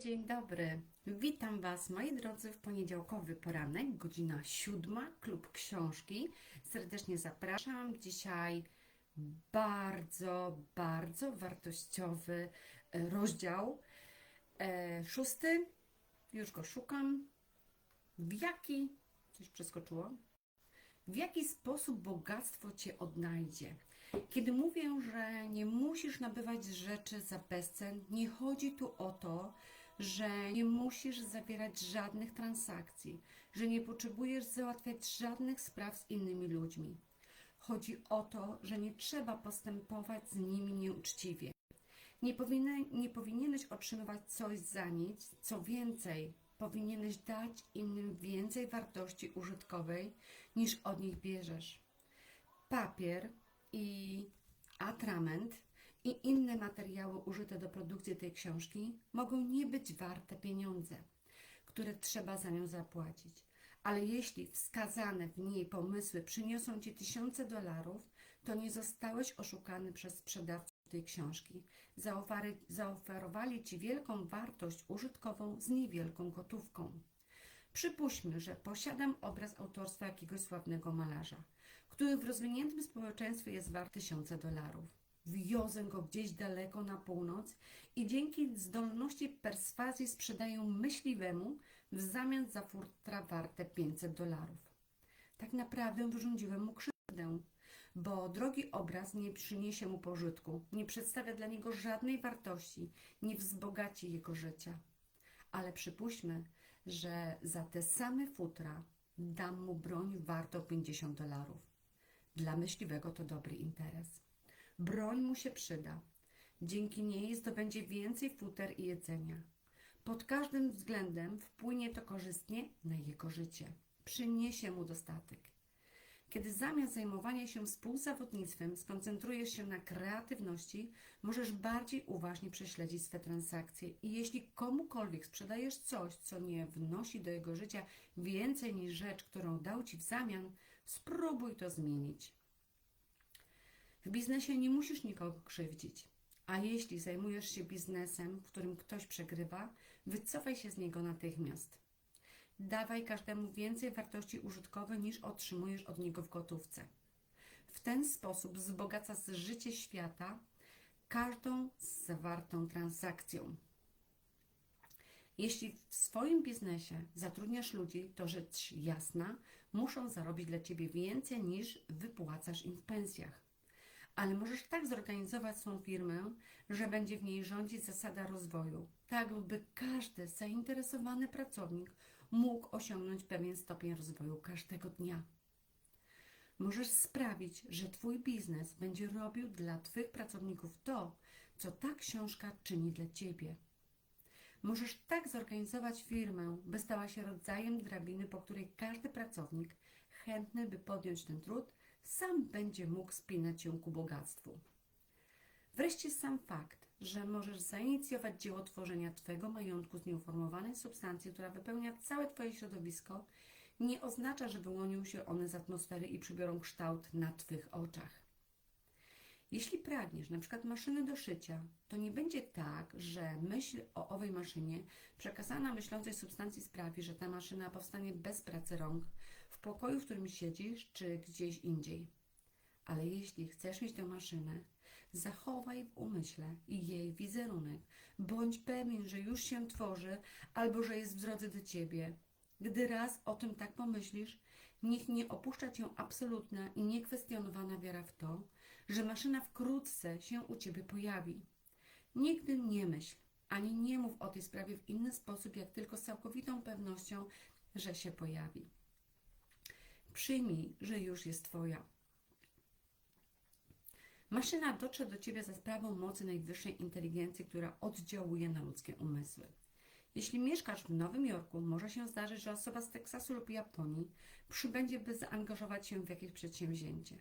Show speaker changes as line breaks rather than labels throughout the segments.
Dzień dobry. Witam Was, moi drodzy, w poniedziałkowy poranek, godzina siódma, klub książki. Serdecznie zapraszam. Dzisiaj bardzo, bardzo wartościowy e, rozdział. E, szósty, już go szukam. W jaki, coś przeskoczyło? W jaki sposób bogactwo Cię odnajdzie? Kiedy mówię, że nie musisz nabywać rzeczy za bezcen, nie chodzi tu o to, że nie musisz zawierać żadnych transakcji, że nie potrzebujesz załatwiać żadnych spraw z innymi ludźmi. Chodzi o to, że nie trzeba postępować z nimi nieuczciwie. Nie, powinien, nie powinieneś otrzymywać coś za nic, co więcej, powinieneś dać innym więcej wartości użytkowej niż od nich bierzesz. Papier i atrament i inne materiały użyte do produkcji tej książki mogą nie być warte pieniądze, które trzeba za nią zapłacić. Ale jeśli wskazane w niej pomysły przyniosą Ci tysiące dolarów, to nie zostałeś oszukany przez sprzedawców tej książki. Zaoferowali Ci wielką wartość użytkową z niewielką gotówką. Przypuśćmy, że posiadam obraz autorstwa jakiegoś sławnego malarza, który w rozwiniętym społeczeństwie jest wart tysiące dolarów. Wiozę go gdzieś daleko na północ i dzięki zdolności perswazji sprzedaję myśliwemu w zamian za futra warte 500 dolarów. Tak naprawdę wyrządziłem mu krzywdę, bo drogi obraz nie przyniesie mu pożytku, nie przedstawia dla niego żadnej wartości, nie wzbogaci jego życia. Ale przypuśćmy, że za te same futra dam mu broń wartą 50 dolarów. Dla myśliwego to dobry interes. Broń mu się przyda. Dzięki niej zdobędzie więcej futer i jedzenia. Pod każdym względem wpłynie to korzystnie na jego życie. Przyniesie mu dostatek. Kiedy zamiast zajmowania się współzawodnictwem skoncentrujesz się na kreatywności, możesz bardziej uważnie prześledzić swe transakcje i jeśli komukolwiek sprzedajesz coś, co nie wnosi do jego życia więcej niż rzecz, którą dał ci w zamian, spróbuj to zmienić. W biznesie nie musisz nikogo krzywdzić. A jeśli zajmujesz się biznesem, w którym ktoś przegrywa, wycofaj się z niego natychmiast. Dawaj każdemu więcej wartości użytkowej niż otrzymujesz od niego w gotówce. W ten sposób wzbogacasz życie świata każdą zawartą transakcją. Jeśli w swoim biznesie zatrudniasz ludzi, to rzecz jasna, muszą zarobić dla ciebie więcej niż wypłacasz im w pensjach ale możesz tak zorganizować swą firmę, że będzie w niej rządzić zasada rozwoju, tak by każdy zainteresowany pracownik mógł osiągnąć pewien stopień rozwoju każdego dnia. Możesz sprawić, że Twój biznes będzie robił dla Twych pracowników to, co ta książka czyni dla Ciebie. Możesz tak zorganizować firmę, by stała się rodzajem drabiny, po której każdy pracownik chętny, by podjąć ten trud, sam będzie mógł spinać się ku bogactwu. Wreszcie sam fakt, że możesz zainicjować dzieło tworzenia Twojego majątku z nieuformowanej substancji, która wypełnia całe Twoje środowisko, nie oznacza, że wyłonią się one z atmosfery i przybiorą kształt na Twych oczach. Jeśli pragniesz na przykład maszyny do szycia, to nie będzie tak, że myśl o owej maszynie przekazana myślącej substancji sprawi, że ta maszyna powstanie bez pracy rąk, pokoju, w którym siedzisz, czy gdzieś indziej. Ale jeśli chcesz mieć tę maszynę, zachowaj w umyśle jej wizerunek. Bądź pewien, że już się tworzy albo że jest w drodze do ciebie. Gdy raz o tym tak pomyślisz, niech nie opuszcza cię absolutna i niekwestionowana wiara w to, że maszyna wkrótce się u ciebie pojawi. Nigdy nie myśl, ani nie mów o tej sprawie w inny sposób, jak tylko z całkowitą pewnością, że się pojawi. Przyjmij, że już jest Twoja. Maszyna dotrze do Ciebie za sprawą mocy najwyższej inteligencji, która oddziałuje na ludzkie umysły. Jeśli mieszkasz w Nowym Jorku, może się zdarzyć, że osoba z Teksasu lub Japonii przybędzie, by zaangażować się w jakieś przedsięwzięcie,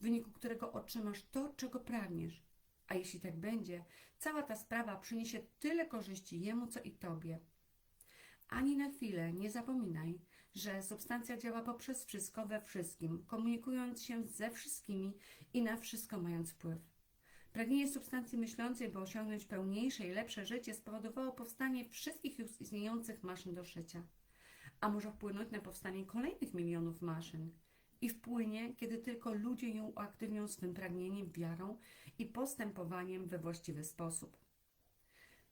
w wyniku którego otrzymasz to, czego pragniesz. A jeśli tak będzie, cała ta sprawa przyniesie tyle korzyści jemu, co i tobie. Ani na chwilę nie zapominaj, że substancja działa poprzez wszystko we wszystkim, komunikując się ze wszystkimi i na wszystko mając wpływ. Pragnienie substancji myślącej, by osiągnąć pełniejsze i lepsze życie, spowodowało powstanie wszystkich już istniejących maszyn do szycia. A może wpłynąć na powstanie kolejnych milionów maszyn. I wpłynie, kiedy tylko ludzie ją uaktywnią swym pragnieniem, wiarą i postępowaniem we właściwy sposób.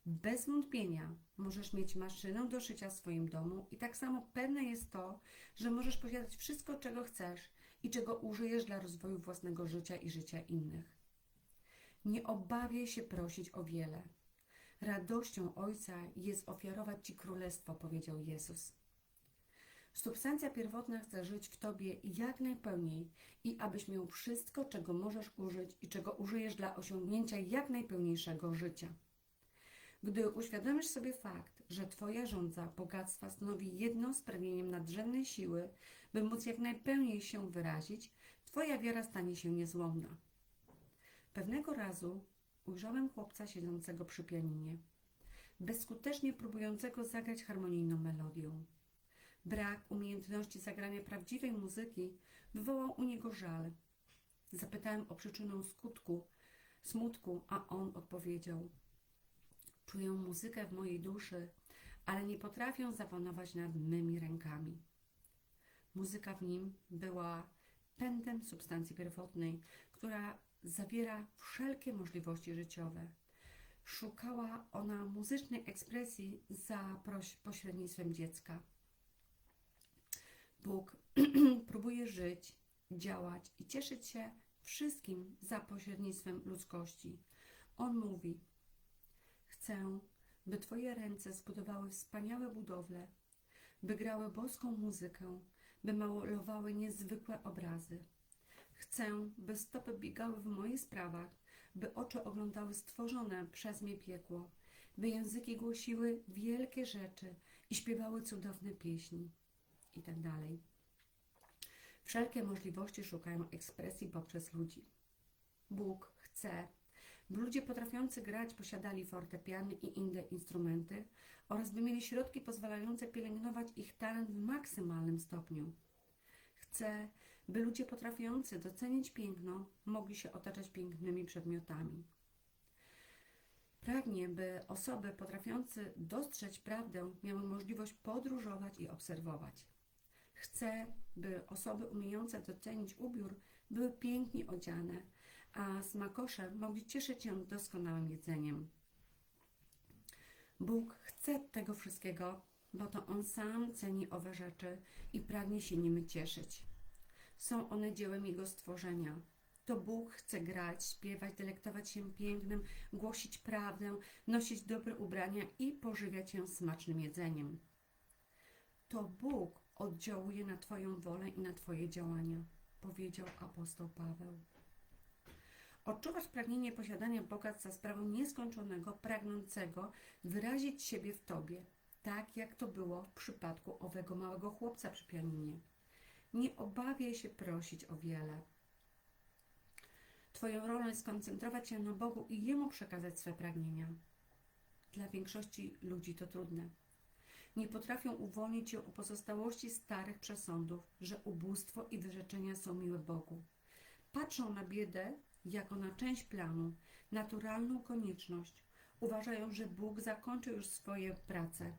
Bez wątpienia możesz mieć maszynę do szycia w swoim domu i tak samo pewne jest to, że możesz posiadać wszystko, czego chcesz i czego użyjesz dla rozwoju własnego życia i życia innych. Nie obawiaj się prosić o wiele. Radością Ojca jest ofiarować Ci królestwo, powiedział Jezus. Substancja pierwotna chce żyć w Tobie jak najpełniej i abyś miał wszystko, czego możesz użyć i czego użyjesz dla osiągnięcia jak najpełniejszego życia. Gdy uświadomisz sobie fakt, że Twoja rządza bogactwa stanowi jedno z pragnieniem nadrzędnej siły, by móc jak najpełniej się wyrazić, Twoja wiara stanie się niezłomna. Pewnego razu ujrzałem chłopca siedzącego przy pianinie, bezskutecznie próbującego zagrać harmonijną melodią. Brak umiejętności zagrania prawdziwej muzyki wywołał u niego żal. Zapytałem o przyczynę skutku, smutku, a on odpowiedział: Czuję muzykę w mojej duszy, ale nie potrafię zapanować nad mymi rękami. Muzyka w nim była pędem substancji pierwotnej, która zawiera wszelkie możliwości życiowe. Szukała ona muzycznej ekspresji za pośrednictwem dziecka. Bóg próbuje żyć, działać i cieszyć się wszystkim za pośrednictwem ludzkości. On mówi: Chcę, by Twoje ręce zbudowały wspaniałe budowle, by grały boską muzykę, by malowały niezwykłe obrazy. Chcę, by stopy biegały w moich sprawach, by oczy oglądały stworzone przez mnie piekło, by języki głosiły wielkie rzeczy i śpiewały cudowne pieśni i tak dalej. Wszelkie możliwości szukają ekspresji poprzez ludzi. Bóg chce, by ludzie potrafiący grać posiadali fortepiany i inne instrumenty oraz by mieli środki pozwalające pielęgnować ich talent w maksymalnym stopniu. Chce, by ludzie potrafiący docenić piękno mogli się otaczać pięknymi przedmiotami. Pragnie, by osoby potrafiące dostrzec prawdę miały możliwość podróżować i obserwować. Chce, by osoby umiejące docenić ubiór były pięknie odziane, a smakosze mogli cieszyć się doskonałym jedzeniem. Bóg chce tego wszystkiego, bo to On sam ceni owe rzeczy i pragnie się nimi cieszyć. Są one dziełem Jego stworzenia. To Bóg chce grać, śpiewać, delektować się pięknem, głosić prawdę, nosić dobre ubrania i pożywiać się smacznym jedzeniem. To Bóg oddziałuje na Twoją wolę i na Twoje działania, powiedział apostoł Paweł. Odczuwasz pragnienie posiadania bogactw za sprawą nieskończonego, pragnącego wyrazić siebie w Tobie, tak jak to było w przypadku owego małego chłopca przy pianinie. Nie obawiaj się prosić o wiele. Twoją rolą jest skoncentrować się na Bogu i Jemu przekazać swe pragnienia. Dla większości ludzi to trudne. Nie potrafią uwolnić się u pozostałości starych przesądów, że ubóstwo i wyrzeczenia są miłe Bogu. Patrzą na biedę jako na część planu, naturalną konieczność. Uważają, że Bóg zakończył już swoje prace.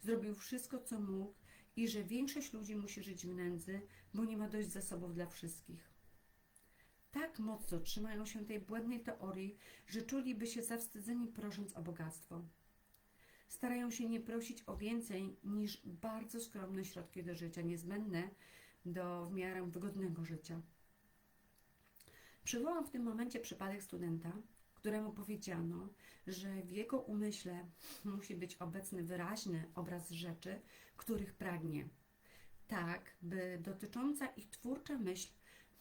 Zrobił wszystko, co mógł i że większość ludzi musi żyć w nędzy, bo nie ma dość zasobów dla wszystkich. Tak mocno trzymają się tej błędnej teorii, że czuliby się zawstydzeni prosząc o bogactwo. Starają się nie prosić o więcej niż bardzo skromne środki do życia, niezbędne do w miarę wygodnego życia. Przywołam w tym momencie przypadek studenta, któremu powiedziano, że w jego umyśle musi być obecny wyraźny obraz rzeczy, których pragnie, tak by dotycząca ich twórcza myśl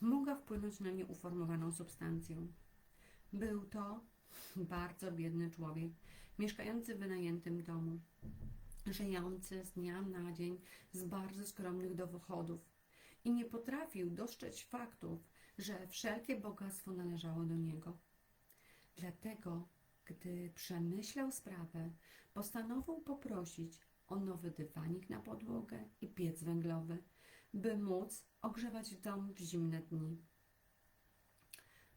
mogła wpłynąć na nieuformowaną substancję. Był to bardzo biedny człowiek, mieszkający w wynajętym domu, żyjący z dnia na dzień z bardzo skromnych dochodów i nie potrafił dostrzec faktów, że wszelkie bogactwo należało do niego. Dlatego, gdy przemyślał sprawę, postanowił poprosić o nowy dywanik na podłogę i piec węglowy, by móc ogrzewać dom w zimne dni.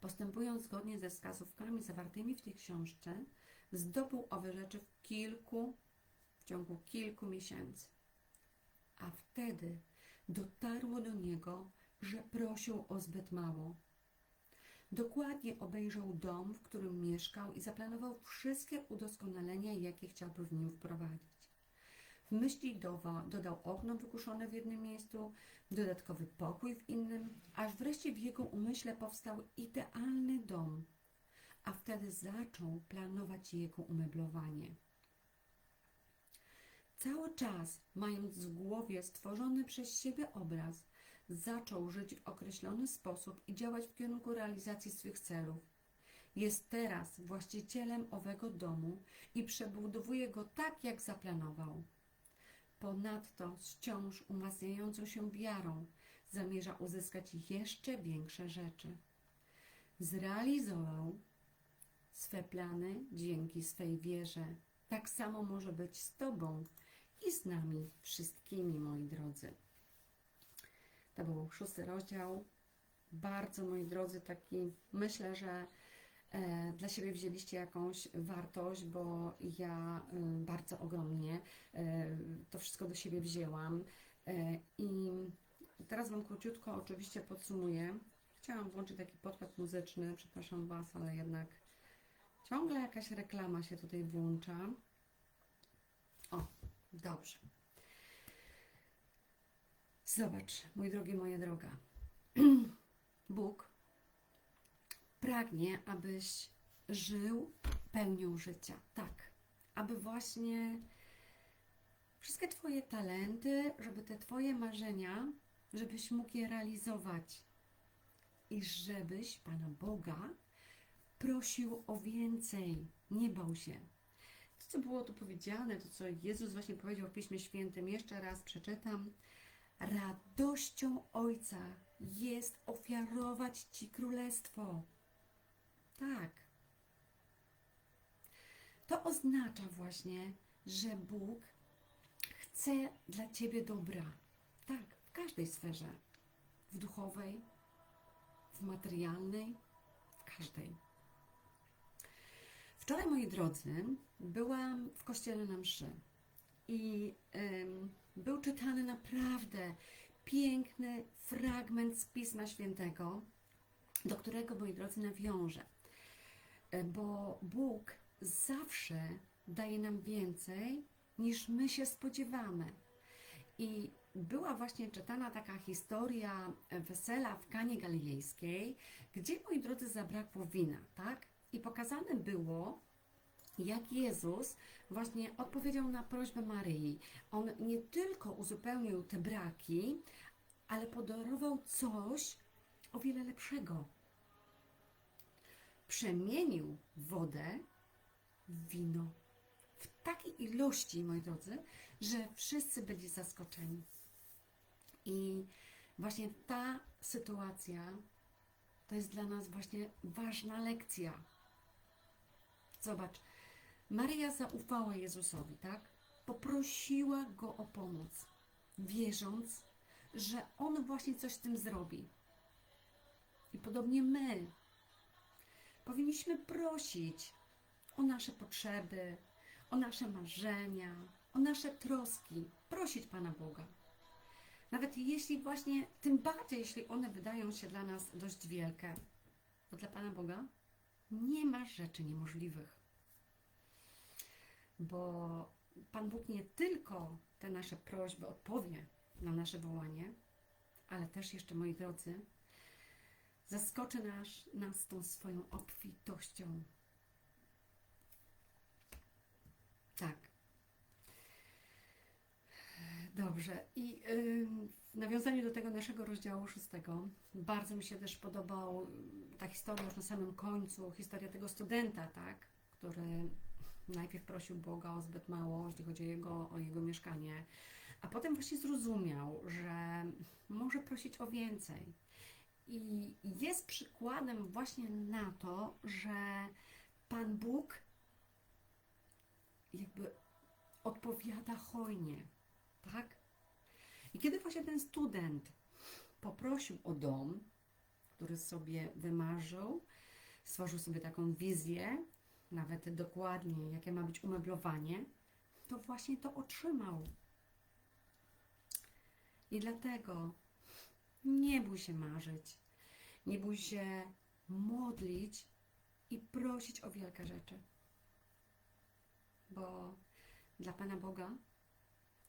postępując zgodnie ze wskazówkami zawartymi w tej książce, zdobył owe rzeczy w kilku, w ciągu kilku miesięcy. A wtedy dotarło do niego, że prosił o zbyt mało. Dokładnie obejrzał dom, w którym mieszkał i zaplanował wszystkie udoskonalenia, jakie chciałby w nim wprowadzić. W myśli dowa, dodał okno wykuszone w jednym miejscu, dodatkowy pokój w innym, aż wreszcie w jego umyśle powstał idealny dom, a wtedy zaczął planować jego umeblowanie. Cały czas, mając w głowie stworzony przez siebie obraz, zaczął żyć w określony sposób i działać w kierunku realizacji swych celów. Jest teraz właścicielem owego domu i przebudowuje go tak, jak zaplanował. Ponadto wciąż umacniającą się wiarą zamierza uzyskać jeszcze większe rzeczy. Zrealizował swe plany dzięki swej wierze. Tak samo może być z Tobą i z nami wszystkimi, moi drodzy. To był szósty rozdział. Bardzo, moi drodzy, taki myślę, że e, dla siebie wzięliście jakąś wartość, bo ja e, bardzo ogromnie e, to wszystko do siebie wzięłam. I teraz Wam króciutko oczywiście podsumuję. Chciałam włączyć taki podkład muzyczny, przepraszam Was, ale jednak ciągle jakaś reklama się tutaj włącza. O, dobrze. Zobacz, mój drogi, moja droga. Bóg pragnie, abyś żył pełnią życia. Tak, aby właśnie wszystkie Twoje talenty, żeby te Twoje marzenia, żebyś mógł je realizować. I żebyś Pana Boga prosił o więcej, nie bał się. To, co było tu powiedziane, to, co Jezus właśnie powiedział w Piśmie Świętym, jeszcze raz przeczytam. Radością Ojca jest ofiarować Ci królestwo. Tak. To oznacza właśnie, że Bóg chce dla Ciebie dobra. Tak, w każdej sferze. W duchowej, w materialnej, w każdej. Wczoraj, moi drodzy, byłam w kościele na mszy i em, był czytany naprawdę piękny fragment z Pisma Świętego, do którego, moi drodzy, nawiążę. E, Bo Bóg zawsze daje nam więcej, niż my się spodziewamy. I była właśnie czytana taka historia wesela w Kanie Galilejskiej, gdzie, moi drodzy, zabrakło wina, tak? I pokazane było, jak Jezus właśnie odpowiedział na prośbę Maryi. On nie tylko uzupełnił te braki, ale podarował coś o wiele lepszego. Przemienił wodę w wino w takiej ilości, moi drodzy, że wszyscy byli zaskoczeni. I właśnie ta sytuacja to jest dla nas właśnie ważna lekcja. Zobacz, Maria zaufała Jezusowi, tak? Poprosiła go o pomoc, wierząc, że on właśnie coś z tym zrobi. I podobnie my powinniśmy prosić o nasze potrzeby, o nasze marzenia, o nasze troski, prosić Pana Boga. Nawet jeśli właśnie, tym bardziej, jeśli one wydają się dla nas dość wielkie, bo dla Pana Boga nie ma rzeczy niemożliwych. Bo Pan Bóg nie tylko te nasze prośby odpowie na nasze wołanie, ale też jeszcze, moi drodzy, zaskoczy nas, nas tą swoją obfitością. Tak. Dobrze. I w nawiązaniu do tego naszego rozdziału szóstego, bardzo mi się też podobał y, ta historia już na samym końcu, historia tego studenta, tak, który najpierw prosił Boga o zbyt mało, jeśli chodzi o jego, o jego mieszkanie, a potem właśnie zrozumiał, że może prosić o więcej. I jest przykładem właśnie na to, że Pan Bóg jakby odpowiada hojnie, tak? I kiedy właśnie ten student poprosił o dom, który sobie wymarzył, stworzył sobie taką wizję, nawet dokładnie, jakie ma być umeblowanie, to właśnie to otrzymał. I dlatego nie bój się marzyć, nie bój się modlić i prosić o wielkie rzeczy. Bo dla Pana Boga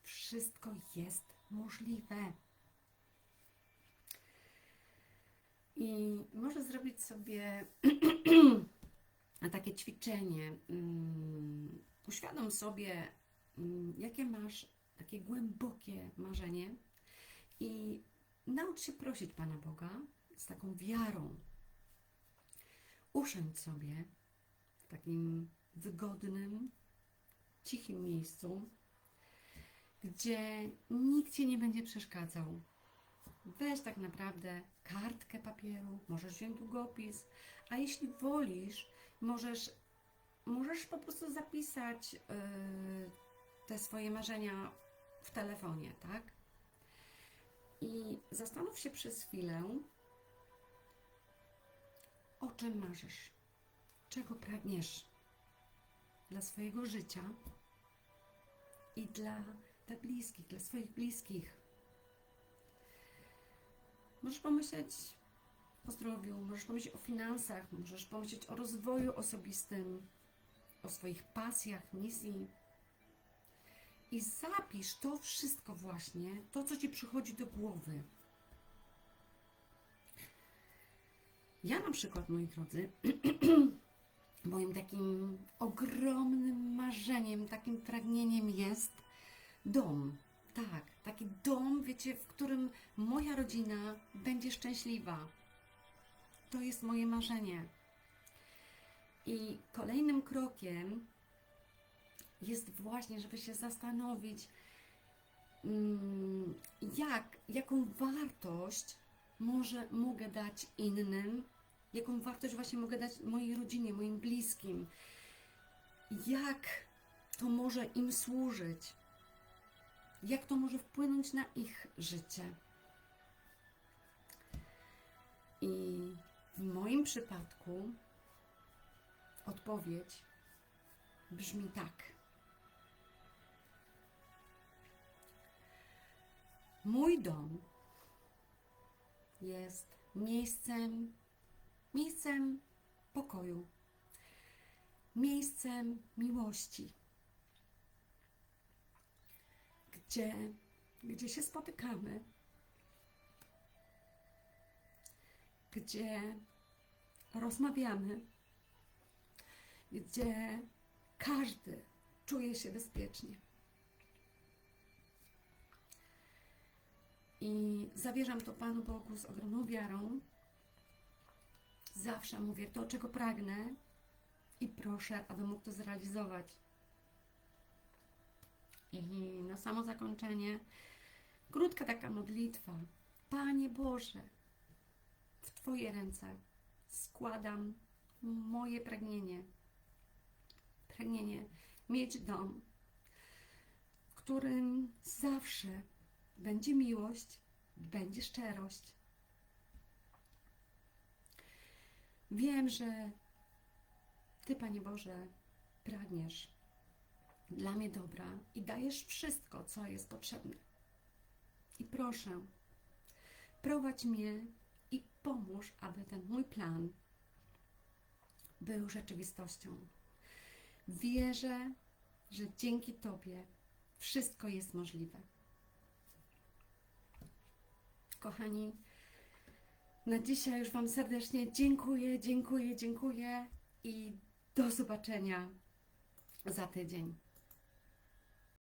wszystko jest możliwe. I może zrobić sobie takie ćwiczenie. Mm, Uświadom sobie, mm, jakie masz takie głębokie marzenie i naucz się prosić Pana Boga z taką wiarą. Usiądź sobie w takim wygodnym, cichym miejscu, gdzie nikt Ci nie będzie przeszkadzał. Weź tak naprawdę kartkę papieru, możesz wziąć długopis, a jeśli wolisz, możesz, możesz po prostu zapisać yy, te swoje marzenia w telefonie, tak? I zastanów się przez chwilę, o czym marzysz, czego pragniesz dla swojego życia i dla, dla bliskich, dla swoich bliskich. Możesz pomyśleć o zdrowiu, możesz pomyśleć o finansach, możesz pomyśleć o rozwoju osobistym, o swoich pasjach, misji. I zapisz to wszystko właśnie, to co Ci przychodzi do głowy. Ja na przykład, moi drodzy, moim takim ogromnym marzeniem, takim pragnieniem jest dom. Tak, taki dom, wiecie, w którym moja rodzina będzie szczęśliwa. To jest moje marzenie. I kolejnym krokiem jest właśnie, żeby się zastanowić, mm, jak, jaką wartość może mogę dać innym, jaką wartość właśnie mogę dać mojej rodzinie, moim bliskim, jak to może im służyć, jak to może wpłynąć na ich życie. I w moim przypadku odpowiedź brzmi tak. Mój dom jest miejscem, miejscem pokoju, miejscem miłości, gdzie, gdzie się spotykamy, gdzie rozmawiamy, gdzie każdy czuje się bezpiecznie. I zawierzam to Panu Bogu z ogromną wiarą. Zawsze mówię to, czego pragnę i proszę, aby mógł to zrealizować. I na samo zakończenie krótka taka modlitwa. Panie Boże, Twoje ręce składam moje pragnienie. Pragnienie mieć dom, w którym zawsze będzie miłość, będzie szczerość. Wiem, że Ty, Panie Boże, pragniesz dla mnie dobra i dajesz wszystko, co jest potrzebne. I proszę, prowadź mnie i pomóż, aby ten mój plan był rzeczywistością. Wierzę, że dzięki Tobie wszystko jest możliwe. Kochani, na dzisiaj już Wam serdecznie dziękuję, dziękuję, dziękuję i do zobaczenia za tydzień.